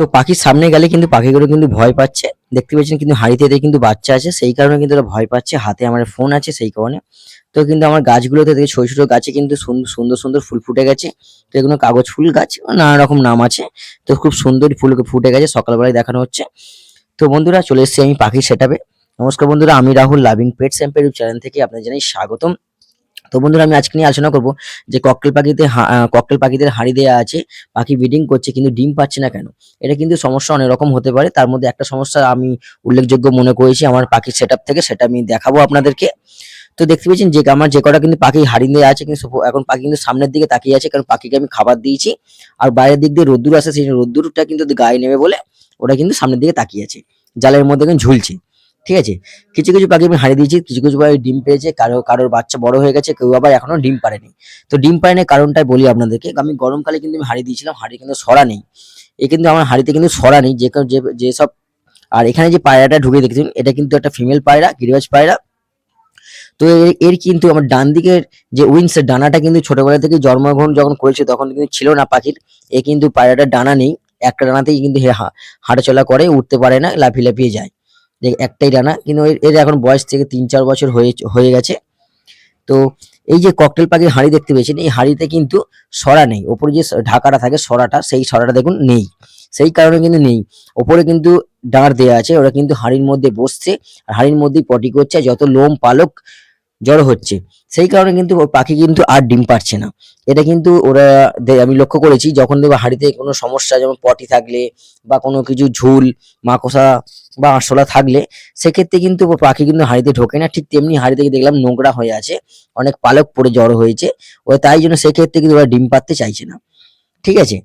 তো পাখির সামনে গেলে কিন্তু পাখিগুলো কিন্তু ভয় পাচ্ছে। দেখতে পাচ্ছেন কিন্তু হাঁড়িতে কিন্তু বাচ্চা আছে, সেই কারণে কিন্তু ওরা ভয় পাচ্ছে। হাতে আমার ফোন আছে সেই কারণে। তো কিন্তু আমার গাছগুলোতে দেখে ছোট ছোট গাছে কিন্তু সুন- সুন্দর সুন্দর ফুল ফুটে গেছে। তো এগুলো কাগজ ফুল গাছ, নানা রকম নাম আছে। তো খুব সুন্দর ফুল ফুটে গেছে, সকালবেলায় দেখানো হচ্ছে। তো বন্ধুরা চলে এসেছি আমি পাখির সেটাবে নমস্কার বন্ধুরা, আমি রাহুল লাভিং পেট স্যাম্পের চ্যানেল থেকে আপনাদের জানাই স্বাগতম। তো বন্ধুরা আমি আজকে নিয়ে আলোচনা করব যে ককটেল পাখিতে ককটেল পাখিদের হাঁড়ি দেওয়া আছে, পাখি ব্রিডিং করছে কিন্তু ডিম পাচ্ছে না কেন? এটা কিন্তু সমস্যা অনেক রকম হতে পারে। তার মধ্যে একটা সমস্যা আমি উল্লেখযোগ্য মনে করেছি আমার পাখির সেট থেকে, সেটা আমি দেখাবো আপনাদেরকে। তো দেখতে পেয়েছেন যে আমার যে কটা কিন্তু পাখি হাড়ি দেওয়া আছে, কিন্তু এখন পাখি কিন্তু সামনের দিকে তাকিয়ে আছে, কারণ পাখিকে আমি খাবার দিয়েছি। আর বাইরের দিক দিয়ে রোদ্দুর আসে, সেই রোদ্দুরটা কিন্তু গায়ে নেবে বলে ওটা কিন্তু সামনের দিকে তাকিয়ে আছে। জালের মধ্যে কিন্তু ঝুলছে। ঠিক আছে? কিছু কিছু পাখি আমি হারিয়ে দিয়েছি, কিছু কিছু পাখি ডিম পেয়েছে, কারও, কারোর বাচ্চা বড় হয়ে গেছে, কেউ আবার এখনও ডিম পারেনি তো ডিম পারেনি কারণটাই বলি আপনাদেরকে, আমি গরমকালে কিন্তু আমি হারিয়ে দিয়েছিলাম হাড়ি কিন্তু সরা নেই। এ কিন্তু আমার হাড়িতে কিন্তু সরা নেই, যে যেসব আর এখানে যে পায়রাটা ঢুকে দেখছেন, এটা কিন্তু একটা ফিমেল পায়রা, গিরিবাজ পায়রা। তো এর- কিন্তু আমার ডান দিকের যে উইংস ডানাটা কিন্তু ছোটবেলা থেকে জন্মগ্রহণ যখন করেছে, তখন কিন্তু ছিল না পাখির, এ কিন্তু পায়রাটার ডানা নেই, একটা ডানাতেই কিন্তু হাঁটাচলা করে, উঠতে পারে না, লাফিয়ে লাফিয়ে যায়। যে একটাই ডানা কিন্তু এর এর এখন বয়স থেকে তিন চার বছর হয়ে হয়ে গেছে। তো এই যে ককটেল পাখির হাঁড়ি দেখতে পেয়েছেন, এই হাঁড়িতে কিন্তু সরা নেই। ওপরে যে ঢাকাটা থাকে সরাটা, সেই সরাটা দেখুন নেই। সেই কারণে কিন্তু নেই। ওপরে কিন্তু ডাঁড় দেওয়া আছে, ওরা কিন্তু হাঁড়ির মধ্যে বসছে, আর হাঁড়ির মধ্যেই পটি করছে যত লোম পালক জড়ো হচ্ছে। সেই কারণে কিন্তু পাখি কিন্তু আর ডিম পারছে না। এটা কিন্তু ওরা আমি লক্ষ্য করেছি, যখন দেখব হাঁড়িতে কোনো সমস্যা, যেমন পটি থাকলে বা কোনো কিছু ঝুল, মাকড়সা বা আরশোলা থাকলে, সেক্ষেত্রে কিন্তু পাখি কিন্তু হাঁড়িতে ঢোকে না। ঠিক তেমনি হাঁড়ি থেকে দেখলাম নোংরা হয়ে আছে, অনেক পালক পড়ে জড়ো হয়েছে। ও তাই জন্য সেক্ষেত্রে কিন্তু ওরা ডিম পারতে চাইছে না। ঠিক আছে?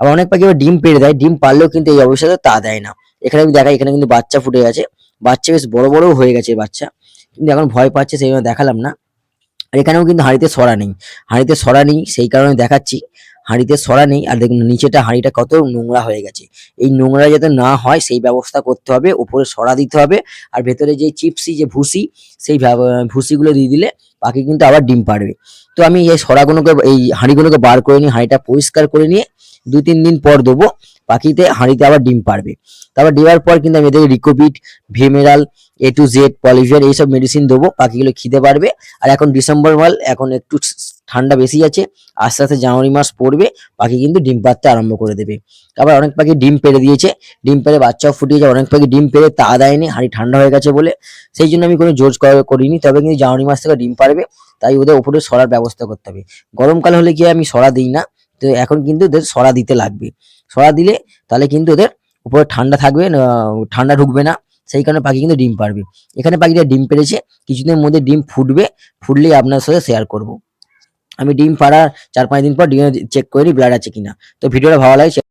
আবার অনেক পাখি ডিম পেড়ে দেয়, ডিম পারলেও কিন্তু এই অবস্থাতে তা দেয় না। এখানে আমি দেখাই, এখানে কিন্তু বাচ্চা ফুটে গেছে। বাচ্চা বেশ বড় বড় হয়ে গেছে বাচ্চা। কিন্তু এখন ভয় পাচ্ছে সেই জন্য দেখালাম না। আর এখানেও কিন্তু হাঁড়িতে সরা নেই। হাঁড়িতে সরা নেই, সেই কারণে দেখাচ্ছি। হাঁড়িতে সরা নেই, আর দেখুন নিচেটা হাঁড়িটা কত নোংরা হয়ে গেছে। এই নোংরা যাতে না হয়, সেই ব্যবস্থা করতে হবে, উপরে সরা দিতে হবে, আর ভেতরে যে চিপসি, যে ভুসি, সেই ভুসিগুলো দিয়ে দিলে পাখি কিন্তু আবার ডিম পারবে তো আমি এই সরাগুলোকে, এই হাঁড়িগুলোকে বার করে নিয়ে, হাঁড়িটা পরিষ্কার করে নিয়ে দু তিন দিন পর দেবো পাখিতে হাঁড়িতে আবার ডিম পারবে তারপর দেওয়ার পর কিন্তু আমি এদেরকে রিকোপিট ভিমেরাল এ টু জেড পলিভিয়ার এইসব মেডিসিন দেবো, পাখিগুলো খিদে পারবে আর এখন ডিসেম্বর মাল, এখন একটু ঠান্ডা বেশি আছে, আস্তে আস্তে জানুয়ারি মাস পড়বে, পাখি কিন্তু ডিম পাড়তে আরম্ভ করে দেবে। আবার অনেক পাখি ডিম পেড়ে দিয়েছে, ডিম পেড়ে বাচ্চাও ফুটিয়েছে অনেক পাখি ডিম পেড়ে তা দেয়নি হাঁড়ি ঠান্ডা হয়ে গেছে বলে। সেই জন্য আমি কোনো জোর করিনি, তবে কিন্তু জানুয়ারি মাস থেকে ডিম পারবে তাই ওদের উপরে সরার ব্যবস্থা করতে হবে। গরমকাল হলে কি আমি সরা দিই না? তো এখন কিন্তু ওদের সরা দিতে লাগবে। সরা দিলে তাহলে কিন্তু ওদের উপরে ঠান্ডা থাকবে ঠান্ডা ঢুকবে না। সেই কারণে পাখি কিন্তু ডিম পারবে এখানে পাখিটা ডিম পেরেছে কিছুদিনের মধ্যে ডিম ফুটবে ফুটলেই আপনার সাথে শেয়ার করব। আমি ডিম পাড়ার চার পাঁচ দিন পর ডিম চেক করি ব্লাড আছে কিনা। তো ভিডিওটা ভালো লাগে